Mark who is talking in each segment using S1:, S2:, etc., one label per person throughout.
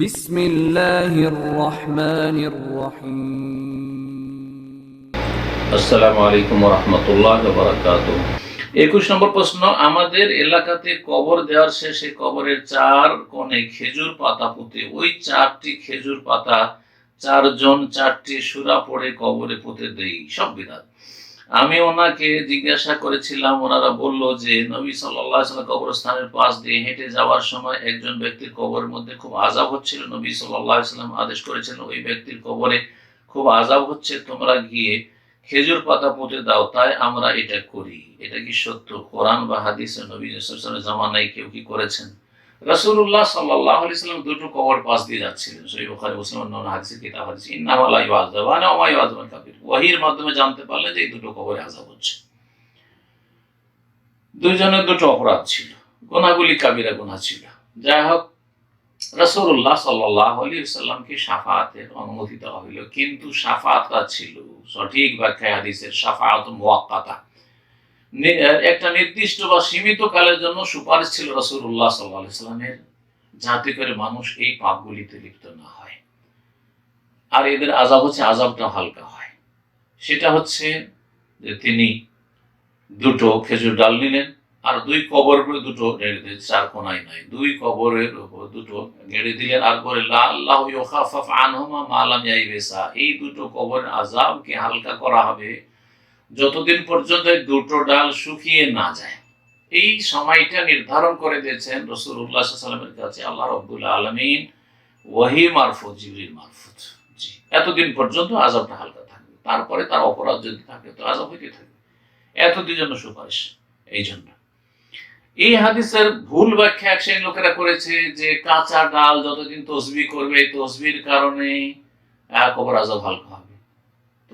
S1: بسم الله الرحمن الرحيم
S2: আসসালামু আলাইকুম রহমতুল্লাহ বারাকাত একুশ নম্বর প্রশ্ন আমাদের এলাকাতে কবর দেওয়ার শেষে কবরের চার কোণে খেজুর পাতা পুঁতে ওই চারটি খেজুর পাতা চারজন চারটি সুরা পড়ে কবরে পুঁতে দেই সব বিধান আমি ওনাকে জিজ্ঞাসা করেছিলাম, ওনারা বলল যে, নবী সাল্লাহ কবরস্থানের পাশ দিয়ে হেঁটে যাওয়ার সময় একজন ব্যক্তির কবরের মধ্যে খুব আজাব হচ্ছিল। নবী সাল্লাহ সাল্লাম আদেশ করেছিলেন ওই ব্যক্তির কবরে খুব আজাব হচ্ছে, তোমরা গিয়ে খেজুর পাতা পুঁতে দাও, তাই আমরা এটা করি। এটা কি সত্য? কোরআন বা হাদিসে নবী জামানায় কেউ কি করেছেন? আলাইহি সাল্লাম দুটো কবর পাশ দিয়ে যাচ্ছিলেন। সহিহ বুখারী, মুসলিম অন্যান্য হাদিসের কিতাব, হাদিস ইন্নাহু লা ইউআযাবানা ওয়া মা ইউআযাবান ওয়াহির মাধ্যমে জানতে পারলেন যে এই দুটো কবরে আযাব হচ্ছে। দুইজনের দুটো অপরাধ ছিল। গুনাহগুলি কাবিরা গুনাহ ছিল। যাই হোক, রাসূলুল্লাহ সাল্লাল্লাহু আলাইহি সাল্লামকে শাফাআতের অনুমতি দেওয়া হইল কিন্তু শাফাআতটা ছিল, সঠিক ব্যাখ্যায় হাদিসের শাফাআত মুয়াক্কাতা একটা নির্দিষ্ট বা সীমিত কালের জন্য সুপারিশ ছিল রাসূলুল্লাহ সাল্লাল্লাহু আলাইহি সাল্লামের যাতে করে মানুষ এই পাপগুলিতে লিপ্ত না হয়। আর এদের আজাব হচ্ছে আজাবটা হালকা হয়। সেটা হচ্ছে যে তিনি দুটো খেজুর ডাল নিলেন, আর দুই কবর করে দুটো গেড়ে চার কোনায় নয়, দুই কবরের উপর দুটো গেড়ে দিলেন, আর লা আল্লাহ আনহুমা মা লাম ইয়াইবেসা এই দুটো কবরের আযাবকে হালকা করা হবে যতদিন পর্যন্ত দুটো ডাল শুকিয়ে না যায়, এই সময়টা নির্ধারণ করে দিয়েছেন রসুল্লাহ সাল্লামের কাছে, আল্লাহ রব্বুল আলমিন ওয়াহি মারফত, জিবরিল মারফত। জি, এতদিন পর্যন্ত আজবটা হালকা থাকবে, তারপরে তার অপরাধ যদি থাকে, তো আজব হইতে থাকবে। এতদিন জন্য সুপারিশ, এই জন্য। এই হাদিসের ভুল ব্যাখ্যা এক লোকেরা করেছে যে কাঁচা ডাল যতদিন তসবি করবে, তসবির কারণে কবর আজব হালকা হবে।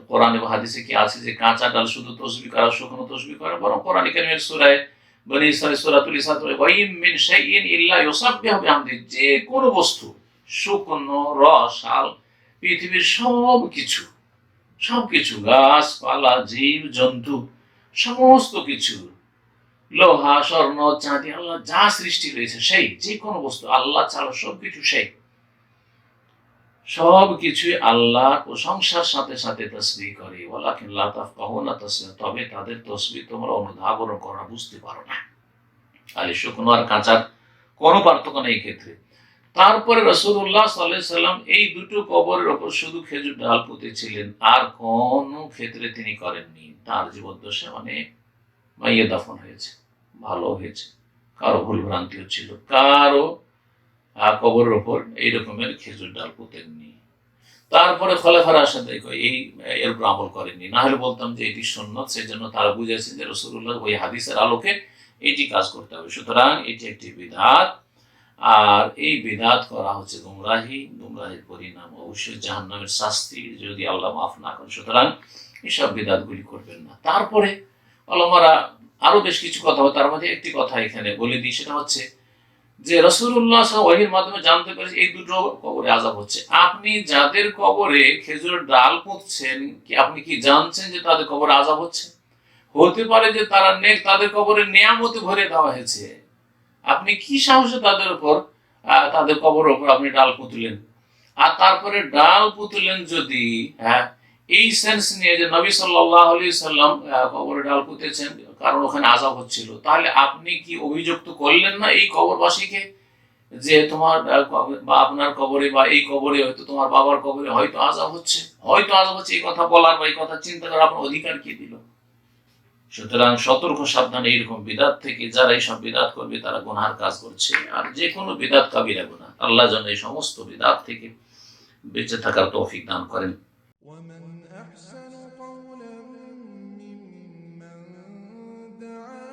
S2: কোরআন এবং হাদিসে কি আছে যে কাঁচা ডাল শুধু তসবি করা শুকনো তসবি করে? বরং কোরআন সূরায় বনি সূরাতুল ওয়াইম মিন শাইইন ইল্লা ইউসাব্বিহু যে বস্তু, শুকনো রস শাল, পৃথিবীর সব কিছু সব কিছু, গাছপালা, জীব, জন্তু, সমস্ত কিছু, লোহা, স্বর্ণ, চাঁদি, আল্লাহ যা সৃষ্টি রয়েছে, সেই, যে কোনো বস্তু, আল্লাহ ছাড়া সব কিছু সেই। সব কিছুই আল্লাহ প্রশংসার সাথে সাথে তসবি করে। ওয়ালাকিন লা তাফকাহুনা তাসবিহ। তবে তাদের তসবি তোমরা অনুধাবন করা, বুঝতে পারো না। আলি শুকনো আর কাঁচার কোনো পার্থক্য নেই ক্ষেত্রে। তারপরে রসুল্লাহ সাল্লাহ সাল্লাম এই দুটো কবরের ওপর শুধু খেজুর ডাল পুঁতেছিলেন। আর কোনো ক্ষেত্রে তিনি করেননি। তার জীবদ্দশে অনেক মাইয়ে দাফন হয়েছে। ভালো হয়েছে। কারও ভুল ভ্রান্তি হচ্ছিল কারও কবরের ওপর এই রকমের খেজুর ডাল পুঁতেননি। তারপরে খলেফার আসাদ এই এর আমল করেননি। না হলে বলতাম যে এটি সন্ন্যত সেই জন্য তারা বুঝেছেন যে রসুল্লাহ ওই হাদিসের আলোকে এটি কাজ করতে হবে। সুতরাং এটি একটি বিধাত, আর এই বিধাত করা হচ্ছে গুমরাহি। গুমরাহির পরিণাম অবশ্যই জাহান্নামের শাস্তি, যদি আল্লাহ মাফ না করেন। সুতরাং এইসব বিধাতগুলি করবেন না। তারপরে আলমারা আরও বেশ কিছু কথা তার মধ্যে একটি কথা এখানে বলে দিই, সেটা হচ্ছে যে রসুল্লাহ ওহির মাধ্যমে জানতে পেরেছে, এই দুটো কবরে আজাব হচ্ছে। আপনি যাদের কবরে খেজুরের ডাল পুঁতছেন, কি আপনি কি জানছেন যে তাদের কবরে আজাব হচ্ছে? হতে পারে যে তারা নেক তাদের কবরে নেয়ামতে ভরে দেওয়া হয়েছে। আপনি কি সাহসে তাদের উপর তাদের কবরের উপর আপনি ডাল পুঁতলেন? আর তারপরে ডাল পুঁতলেন যদি হ্যাঁ এই সেন্স নিয়ে যে নবী সাল্লাহ আলি সাল্লাম কবরে ডাল পুঁতেছেন কারণ ওখানে আজাব হচ্ছিল। তাহলে আপনি কি অভিযুক্ত করলেন না এই কবরবাসীকে? যে তোমার বা আপনার কবরে বা এই কবরে হয়তো তোমার বাবার কবরে হয়তো আজাব হচ্ছে? হয়তো আজাব হচ্ছে, এই কথা বলার বা এই কথা চিন্তা করার আপনার অধিকার কি দিল? সুতরাং সতর্ক, সাবধানে এইরকম বিদাত থেকে যারা এইসব বিদাত করবে, তারা গুনার কাজ করছে। আর যে কোনো বিদাত কাবিরা গুণা আল্লাহ যেন এই সমস্ত বিদাত থেকে বেঁচে থাকার তৌফিক দান করেন।
S3: عن